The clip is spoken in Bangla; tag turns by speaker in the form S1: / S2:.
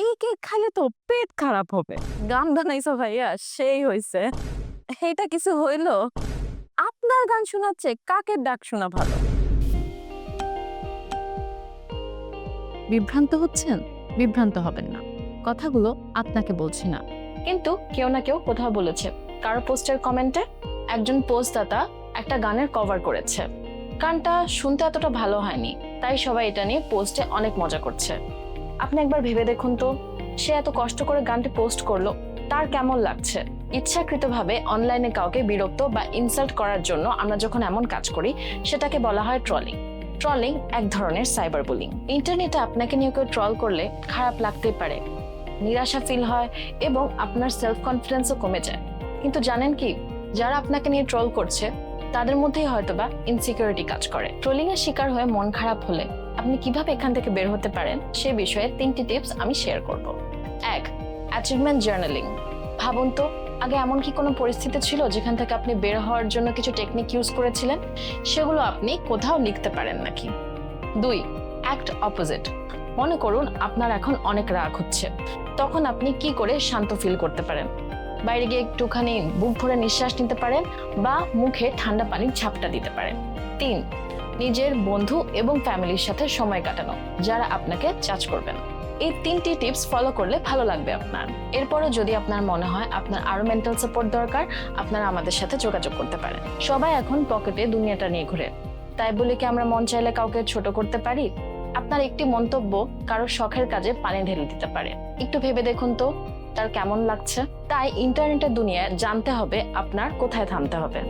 S1: এই কেক খাইলে তো পেট খারাপ হবে। গান বানাইছো ভাইয়া সেই হইছে। এইটা কিছু হইল? আপনার গান শোনাচ্ছে কাকের ডাক শোনা ভালো? বিভ্রান্ত হচ্ছেন? বিভ্রান্ত হবেন না। কথাগুলো আপনাকে বলছি না।
S2: কিন্তু কেউ না কেউ কোথাও বলেছে। কারও পোস্টের কমেন্টে একজন পোস্টদাতা একটা গানের কভার করেছে। গানটা শুনতে এতটা ভালো হয়নি তাই সবাই এটা নিয়ে পোস্টে অনেক মজা করছে। আপনি একবার ভেবে দেখুন তো। সে এত কষ্ট করে গানটি পোস্ট করল, তার কেমন লাগছে? ইচ্ছাকৃতভাবে অনলাইনে কাউকে বিরক্ত বা ইনসাল্ট করার জন্য আমরা যখন এমন কাজ করি, সেটাকে বলা হয় ট্রলিং ট্রলিং এক ধরনের সাইবার বুলিং ইন্টারনেটে আপনাকে নিয়ে কেউ ট্রল করলে খারাপ লাগতেই পারে। নিরাশা ফিল হয় এবং আপনার সেলফ কনফিডেন্সও কমে যায়। কিন্তু জানেন কি, যারা আপনাকে নিয়ে ট্রল করছে, তাদের মধ্যেই হয়তোবা ইনসিকিউরিটি কাজ করে। ট্রোলিং এর শিকার হয়ে মন খারাপ হলে আপনি কীভাবে এখান থেকে বের হতে পারেন সে বিষয়ে তিনটি টিপস আমি শেয়ার করব। এক অ্যাচিভমেন্ট জার্নালিং ভাবুন তো, আগে এমন কি কোনো পরিস্থিতি ছিল যেখান থেকে আপনি বের হওয়ার জন্য কিছু টেকনিক ইউজ করেছিলেন? সেগুলো আপনি কোথাও লিখতে পারেন নাকি? দুই অ্যাক্ট অপোজিট মনে করুন আপনার এখন অনেক রাগ হচ্ছে। তখন আপনি কি করে শান্ত ফিল করতে পারেন? বাইরে গিয়ে একটুখানি বুক ভরে নিঃশ্বাস নিতে পারেন বা মুখে ঠান্ডা পানির ঝাপটা দিতে পারেন। তিন নিজের বন্ধু এবং ফ্যামিলির সাথে সময় কাটানো, যারা আপনাকে চার্জ করবেন। এই তিনটি টিপস ফলো করলে ভালো লাগবে আপনার। এরপরও যদি আপনার মনে হয় আপনার আরও মেন্টাল সাপোর্ট দরকার, আপনারা আমাদের সাথে যোগাযোগ করতে পারেন। সবাই এখন পকেটে দুনিয়াটা নিয়ে ঘুরে। তাই বলে কি আমরা মন চাইলে কাউকে ছোট করতে পারি? আপনার একটি মন্তব্য কারও শখের কাজে পানি ঢেলে দিতে পারে। একটু ভেবে দেখুন তো, তার কেমন লাগছে? তাই ইন্টারনেটের দুনিয়ায় জানতে হবে আপনার কোথায় থামতে হবে।